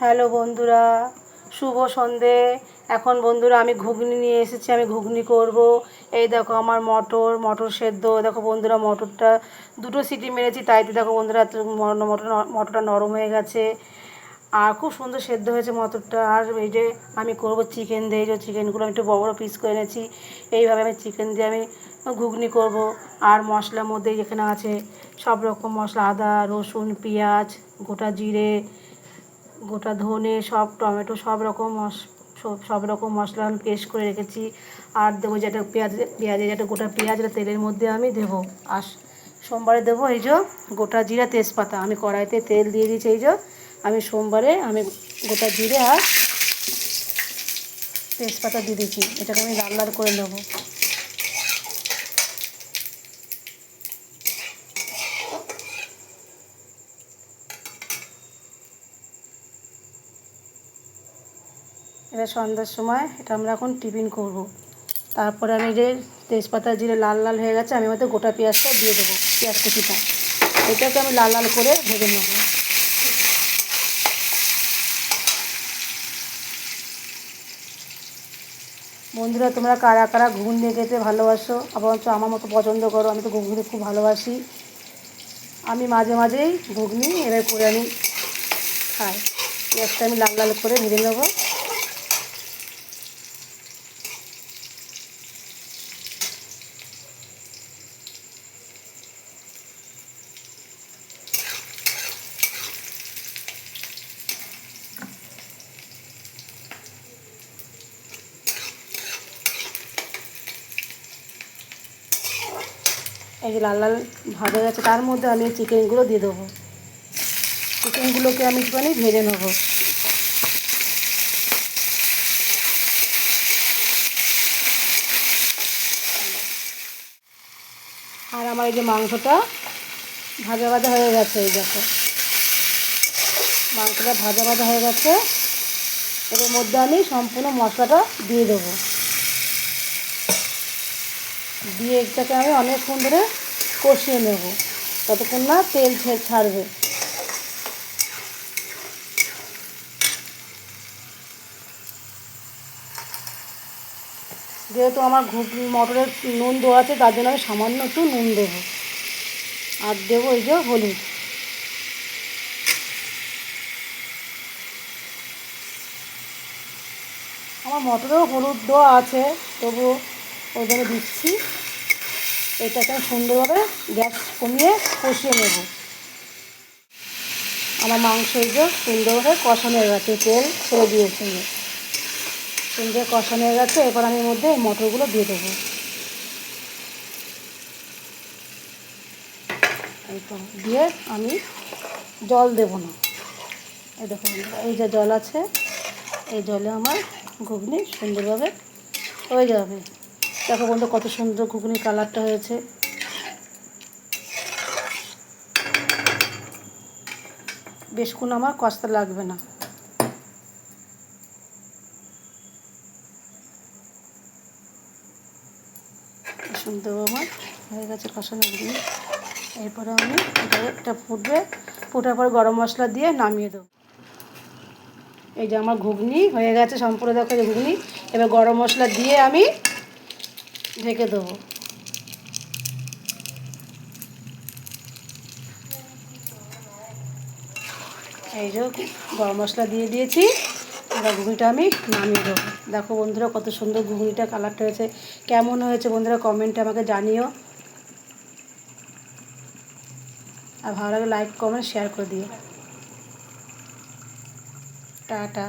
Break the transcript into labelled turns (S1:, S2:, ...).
S1: Hello বন্ধুরা, শুভ সন্ধে। এখন বন্ধুরা, আমি ঘুগনি নিয়ে এসেছি, আমি ঘুগনি করব। এই দেখো আমার মটর মটর সেদ্ধ। দেখো বন্ধুরা, মটরটা দুটো সিটি মেরেছি তাইতে দেখো বন্ধুরা মটর মটরটা নরম হয়ে গেছে। আর খুব সুন্দর সেদ্ধ হয়েছে মটরটা। আর এই যে আমি করব চিকেন দিয়ে যে চিকেনগুলো আমি একটু বড় বড় পিস করে এনেছি। এইভাবে আমি চিকেন দিয়ে আমি ঘুগনি করব। আর মশলার মধ্যে যেখানে আছে সব রকম মশলা, আদা, রসুন, পেঁয়াজ, গোটা জিরে গোটা ধনে, সব টমেটো, সব রকম সব সব রকম মশলা আমি পেস্ট করে রেখেছি। আর দেবো যেটা পেঁয়াজ, পেঁয়াজে যেটা গোটা পেঁয়াজটা তেলের মধ্যে আমি দেবো। আর সোমবারে দেবো এই যে গোটা জিরা তেজপাতা। আমি কড়াইতে তেল দিয়ে দিয়েছি এই যে। আমি সোমবারে আমি গোটা জিরে আর তেজপাতা দিয়ে দিচ্ছি এটাকে আমি লাল লাল করে নেব। এবার সন্ধ্যার সময়, এটা আমরা এখন টিফিন করব। তারপরে আমি যে তেজপাতা জিরে লাল লাল হয়ে গেছে, আমি হয়তো গোটা পেঁয়াজটা দিয়ে দেবো, পেঁয়াজ কুচিটা। এটাকে আমি লাল লাল করে ভেজে নেব। বন্ধুরা, তোমরা কারা কারা ঘুগনি খেতে ভালোবাসো আবার আমার মতো পছন্দ করো, আমি তো ঘুগনি খুব ভালোবাসি। আমি মাঝে মাঝেই ঘুগনি এবার করে আমি খাই। পেঁয়াজটা আমি লাল লাল করে ভেজে নেব। এই যে লাল লাল ভাজা গেছে, তার মধ্যে আমি চিকেনগুলো দিয়ে দেবো। চিকেনগুলোকে আমি একটুখানি ভেজে নেব। আর আমার এই যে মাংসটা ভাজা ভাজা হয়ে গেছে, এই দেখো। মাংসটা ভাজা ভাজা হয়ে গেছে। এর মধ্যে আমি সম্পূর্ণ মশলাটা দিয়ে দেবো। দিয়ে এটাকে আমি অনেকক্ষণ ধরে কষিয়ে নেব। ততক্ষণ না তেল ছাড়বে। যেহেতু আমার মটরের নুন দেওয়া আছে, তার জন্য আমি সামান্য একটু নুন দেবো। আর দেবো এই যে হলুদ। আমার মটরেও হলুদ দেওয়া আছে তবু ওই জন্য দিচ্ছি। এটাকে সুন্দরভাবে গ্যাস কমিয়ে কষিয়ে নেব। আমার মাংস এই যে সুন্দরভাবে কষানো হয়ে গেছে, তেল ছেড়ে দিয়েছে সুন্দর কষানো হয়ে গেছে, এরপর আমি মধ্যে মটরগুলো দিয়ে দেবো। দিয়ে আমি জল দেব না। এই দেখুন, এই যে জল আছে, এই জলে আমার ঘুগনি সুন্দরভাবে হয়ে যাবে। দেখো বন্ধু, কত সুন্দর ঘুগনির কালারটা হয়েছে। বেশ বেশক্ষণ আমার কষতে লাগবে না। সুন্দর আমার, হয়ে গেছে কষানো ঘুগনি। এরপরে আমি একটা ফুটবে, ফুটার পর গরম মশলা দিয়ে নামিয়ে দেবো। এই যে আমার ঘুগনি হয়ে গেছে, সম্পূর্ণ দেখো ঘুগনি। এবার গরম মশলা দিয়ে আমি ঢেকে দেবো। এই যে গরম মশলা দিয়ে দিয়েছি, এবার ঘুগনিটা আমি নামিয়ে দেবো। দেখো বন্ধুরা কত সুন্দর ঘুগনিটা কালারটা হয়েছে, কেমন হয়েছে বন্ধুরা কমেন্টে আমাকে জানিও। আর ভালো লাগে লাইক, কমেন্ট, শেয়ার করে দিও। টাটা।